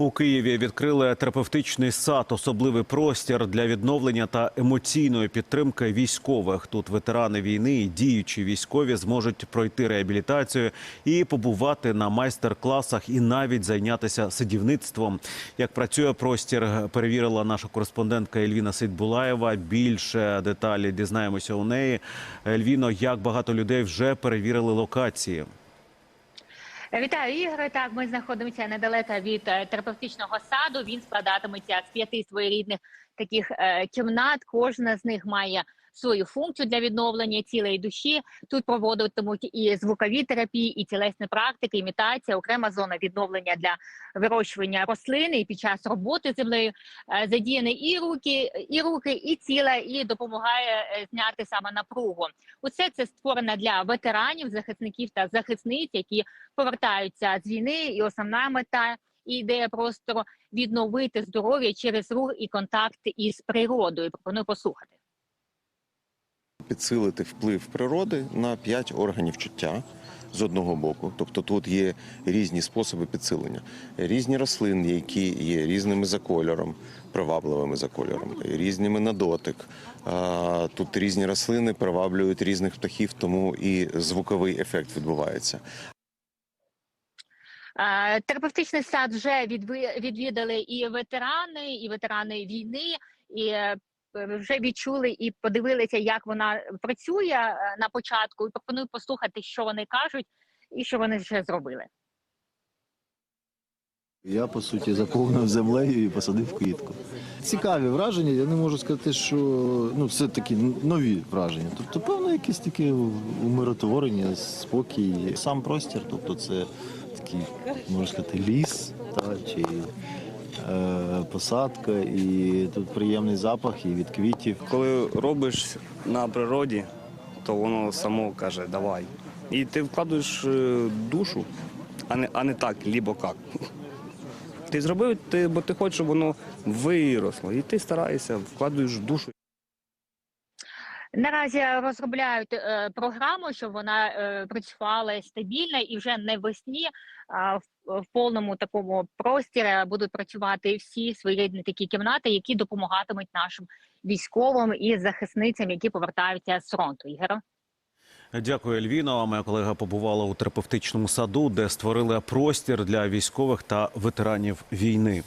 У Києві відкрили терапевтичний сад, особливий простір для відновлення та емоційної підтримки військових. Тут ветерани війни і діючі військові зможуть пройти реабілітацію і побувати на майстер-класах, і навіть зайнятися садівництвом. Як працює простір, перевірила наша кореспондентка Ельвіна Сейдбулаєва. Більше деталі дізнаємося у неї. Ельвіно, як багато людей вже перевірили локації. Вітаю ігри. Так, ми знаходимося недалеко від е, терапевтичного саду. Він складатиметься з п'яти своєрідних таких е, кімнат. Кожна з них має свою функцію для відновлення і душі. Тут проводитимуть і звукові терапії, і тілесні практики, імітація, окрема зона відновлення для вирощування рослини. І під час роботи землею е, задіяні і руки, і руки, і тіла, і допомагає е, зняти саме напругу. Усе це створено для ветеранів, захисників та захисниць, які повертаються з війни, і основна мета і ідея просто відновити здоров'я через рух і контакт із природою. Пропоную послухати. Підсилити вплив природи на п'ять органів чуття з одного боку. Тобто тут є різні способи підсилення, різні рослини, які є різними за кольором, привабливими за кольором, різними на дотик. Тут різні рослини приваблюють різних птахів, тому і звуковий ефект відбувається. Терапевтичний сад вже відвідали і ветерани, і ветерани війни, і е, вже відчули і подивилися, як вона працює е, на початку. І пропоную послухати, що вони кажуть, і що вони вже зробили. Я по суті заповнив землею і посадив квітку. Цікаві враження. Я не можу сказати, що ну це такі нові враження. Тобто, певно, якісь такі умиротворення, спокій. Сам простір, тобто це такий, можна сказати, ліс та чи е, посадка, і тут приємний запах і від квітів. Коли робиш на природі, то воно само каже давай. І ти вкладаєш е, душу, а не, а не так, лібо як. Ти зробив, ти, бо ти хочеш, щоб воно виросло. І ти стараєшся, вкладуєш душу. Наразі розробляють е, програму, щоб вона е, працювала стабільно і вже не весні, а в, в повному такому простірі будуть працювати всі своєрідні такі кімнати, які допомагатимуть нашим військовим і захисницям, які повертаються з фронту. Ігоро. Дякую, Ельвіно. Моя колега побувала у терапевтичному саду, де створили простір для військових та ветеранів війни.